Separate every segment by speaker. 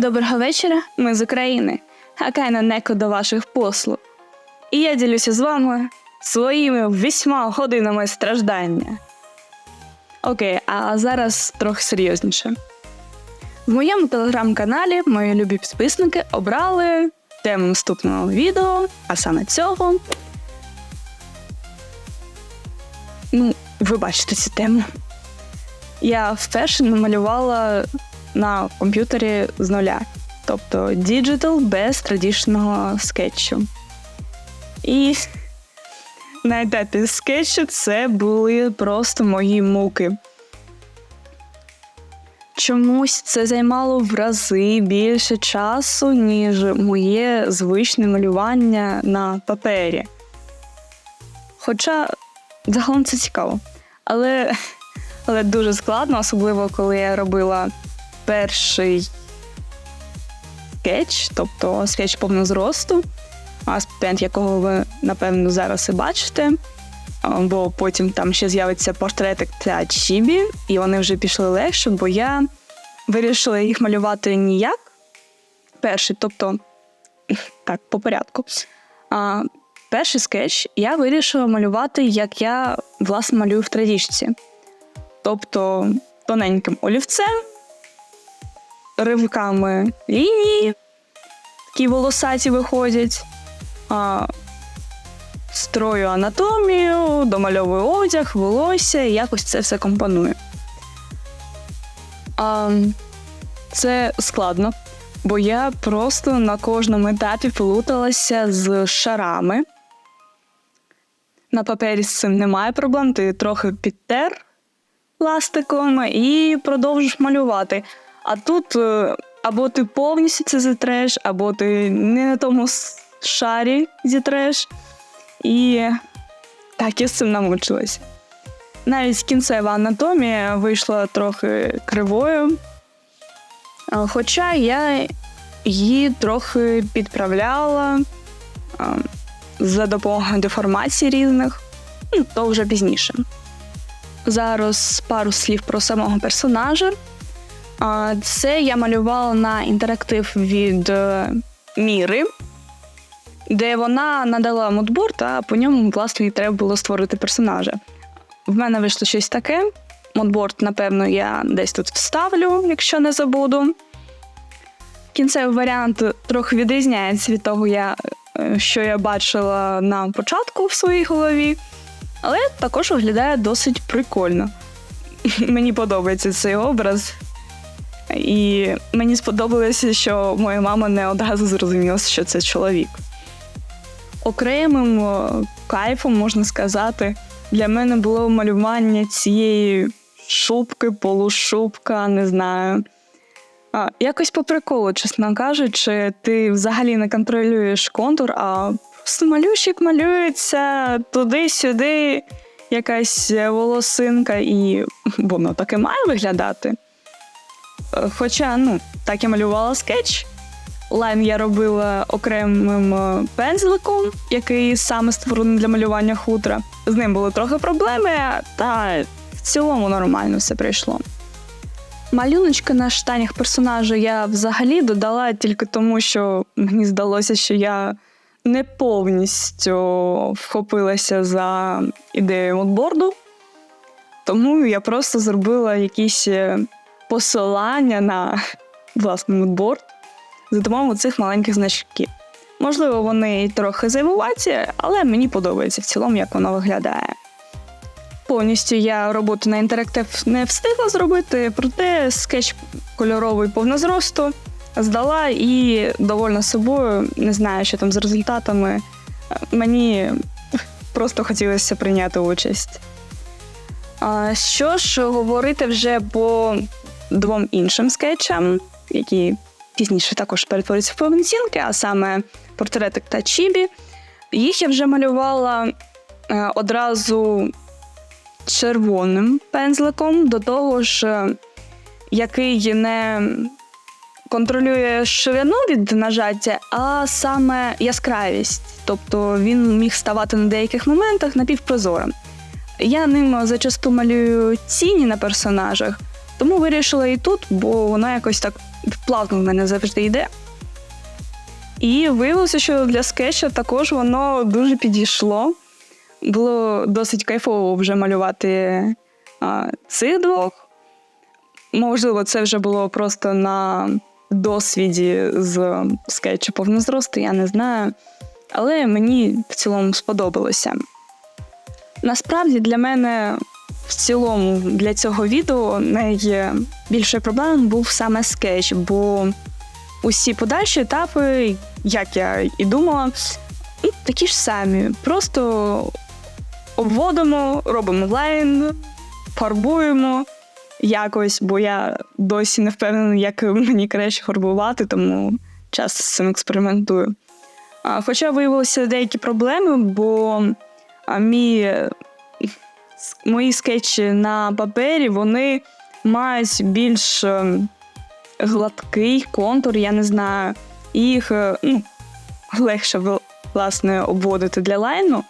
Speaker 1: Доброго вечора, ми з України. Акайна неко до ваших послуг. І я ділюся з вами своїми вісьма годинами страждання. Окей, а зараз трохи серйозніше. В моєму телеграм-каналі мої любі підписники обрали тему наступного відео, а саме цього. Ну, ви бачите цю тему. Я вперше намалювала на комп'ютері з нуля. Тобто діджитал без традиційного скетчу. І на етапі скетчу це були просто мої муки. Чомусь це займало в рази більше часу, ніж моє звичне малювання на папері. Хоча загалом це цікаво. Але, але дуже складно, особливо коли я робила перший скетч, тобто скетч повнозросту, аспект якого ви, напевно, зараз і бачите. Бо потім там ще з'явиться портретик та чібі, і вони вже пішли легше, бо я вирішила їх малювати ніяк. Перший, тобто, так, по порядку. А, перший скетч я вирішила малювати, як я власне малюю в традіжці. Тобто тоненьким олівцем, ривками лінії, такі волосаті виходять, а, строю анатомію, домальовую одяг, волосся, і якось це все компоную. А, це складно, бо я просто на кожному етапі плуталася з шарами. На папері з цим немає проблем, ти трохи підтер пластиком і продовжиш малювати. А тут е, або ти повністю це зітреш, або ти не на тому шарі зітреш. І так я з цим намучилася. Навіть кінцева анатомія вийшла трохи кривою. Хоча я її трохи підправляла за допомогою деформацій різних, ну, то вже пізніше. Зараз пару слів про самого персонажа. Це я малювала на інтерактив від е, Міри, де вона надала модборд, а по ньому, власне, треба було створити персонажа. В мене вийшло щось таке. Модборд, напевно, я десь тут вставлю, якщо не забуду. Кінцевий варіант трохи відрізняється від того, я, е, що я бачила на початку в своїй голові, але також виглядає досить прикольно. Мені подобається цей образ. І мені сподобалося, що моя мама не одразу зрозуміла, що це чоловік. Окремим кайфом, можна сказати, для мене було малювання цієї шубки, полушубка, не знаю. А, якось по приколу, чесно кажучи, ти взагалі не контролюєш контур, а просто малющик малюється туди-сюди, якась волосинка, і воно так і має виглядати. Хоча, ну, так я малювала скетч. Лайн я робила окремим е, пензликом, який саме створений для малювання хутра. З ним були трохи проблеми, та в цілому нормально все прийшло. Малюночки на штанях персонажа я взагалі додала тільки тому, що мені здалося, що я не повністю вхопилася за ідею модборду. Тому я просто зробила якісь е, посилання на власний мудборд за допомогою цих маленьких значків. Можливо, вони трохи зайвуваті, але мені подобається в цілому, як воно виглядає. Повністю я роботу на інтерактив не встигла зробити, проте скетч кольоровий повнозросту здала і довольна собою, не знаю, що там з результатами. Мені просто хотілося прийняти участь. Що ж говорити вже по двом іншим скетчам, які пізніше також перетворюються в повноцінки, а саме портретик та Чібі. Їх я вже малювала е, одразу червоним пензликом, до того ж, е, який не контролює ширину від нажаття, а саме яскравість. Тобто він міг ставати на деяких моментах напівпрозорим. Я ним зачасту малюю тіні на персонажах, тому вирішила і тут, бо воно якось так плавно в мене завжди йде. І виявилося, що для скетча також воно дуже підійшло. Було досить кайфово вже малювати а, цих двох. Можливо, це вже було просто на досвіді з скетчу повнозросту, я не знаю. Але мені в цілому сподобалося. Насправді для мене в цілому для цього відео найбільшою проблемою був саме скетч, бо усі подальші етапи, як я і думала, ну, такі ж самі. Просто обводимо, робимо лайн, фарбуємо якось, бо я досі не впевнена, як мені краще фарбувати, тому часто з цим експериментую. Хоча виявилися деякі проблеми, бо мій, мої скетчі на папері вони мають більш ем, гладкий контур, я не знаю. Їх е, ну, легше власне обводити для лайну.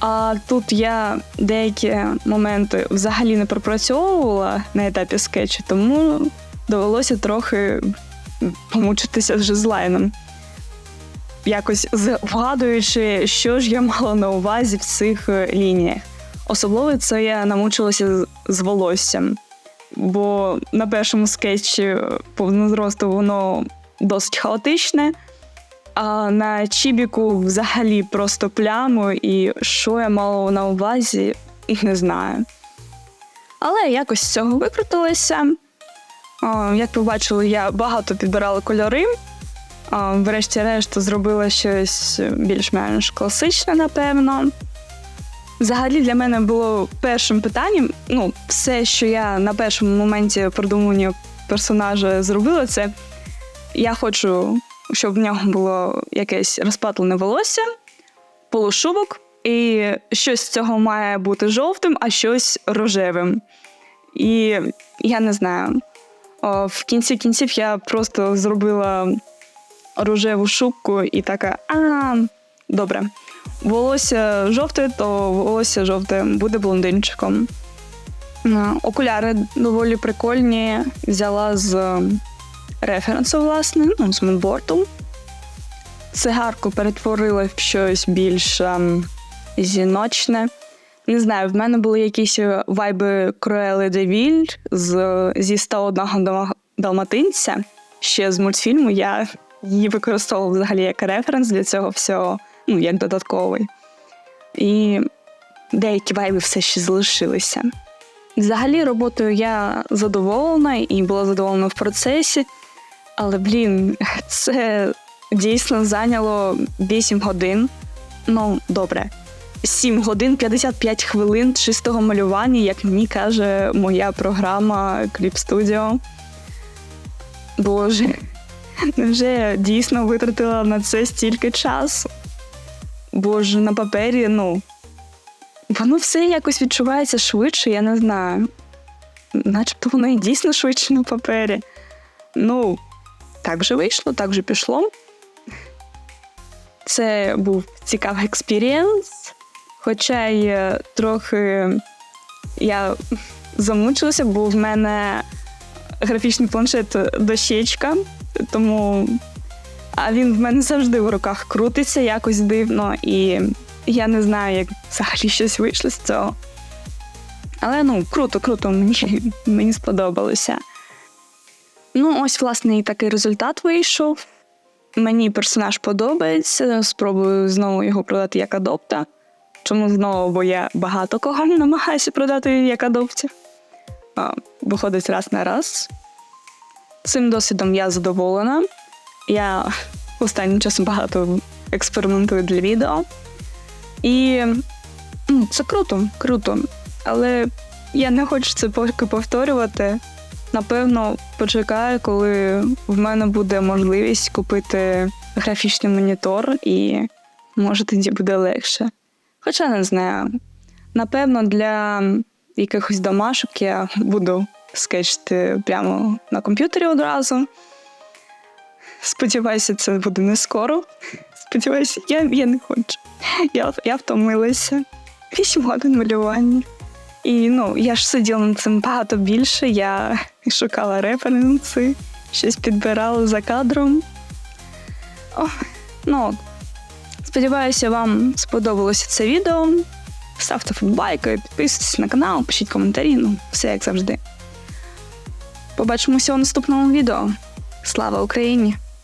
Speaker 1: А тут я деякі моменти взагалі не пропрацьовувала на етапі скетчу, тому довелося трохи помучитися вже з лайном. Якось з- вгадуючи, що ж я мала на увазі в цих е, лініях. Особливо це я намучилася з- волоссям, бо на першому скетчі повнозросту воно досить хаотичне, а на Чібіку взагалі просто пляму, і що я мала на увазі, не знаю. Але якось з цього викрутилася. Як ви бачили, я багато підбирала кольори. Врешті-решт зробила щось більш-менш класичне, напевно. Взагалі для мене було першим питанням. Ну, все, що я на першому моменті продумування персонажа зробила, це я хочу, щоб в нього було якесь розпатлене волосся, полушубок, і щось з цього має бути жовтим, а щось рожевим. І я не знаю. О, в кінці кінців я просто зробила рожеву шубку і така: а, добре. Волосся жовте, то волосся жовте буде блондинчиком. Е, Окуляри доволі прикольні. Взяла з референсу, власне, ну, з мунборту. Цигарку перетворила в щось більш ем, жіночне. Не знаю, в мене були якісь е, вайби Круели де Віль з, зі 101 Дал- далматинця. Ще з мультфільму я її використовувала взагалі як референс для цього всього, ну, як додатковий. І деякі вайби все ще залишилися. Взагалі, роботою я задоволена і була задоволена в процесі, але, блін, це дійсно зайняло 8 годин. Ну, добре, 7 годин 55 хвилин чистого малювання, як мені каже моя програма Clip Studio. Боже, невже дійсно витратила на це стільки часу? Боже, на папері, ну. Воно все якось відчувається швидше, я не знаю. Начебто воно і дійсно швидше на папері. Ну, так вже вийшло, так вже пішло. Це був цікавий експірієнс, хоча й е, трохи я замучилася, бо в мене графічний планшет дощечка, тому а він в мене завжди в руках крутиться якось дивно, і я не знаю, як взагалі щось вийшло з цього. Але ну, круто, круто, мені, мені сподобалося. Ну, ось, власне, і такий результат вийшов. Мені персонаж подобається. Спробую знову його продати як адопта. Чому знову, бо я багато кого намагаюся продати як адоптів. Виходить раз на раз. Цим досвідом я задоволена. Я останнім часом багато експериментую для відео. І це круто, круто. Але я не хочу це поки повторювати. Напевно, почекаю, коли в мене буде можливість купити графічний монітор, і може тоді буде легше. Хоча не знаю. Напевно, для якихось домашок я буду скетчити прямо на комп'ютері одразу. Сподіваюся, це буде не скоро. Сподіваюся, я, я не хочу. Я, я втомилася. Вісім годин малювання. І ну, я ж сиділа над цим багато більше. Я шукала референси, щось підбирали за кадром. О, ну, сподіваюся, вам сподобалося це відео. Ставте вподобайки, підписуйтесь на канал, пишіть коментарі, ну, все як завжди. Побачимося у наступному відео. Слава Україні!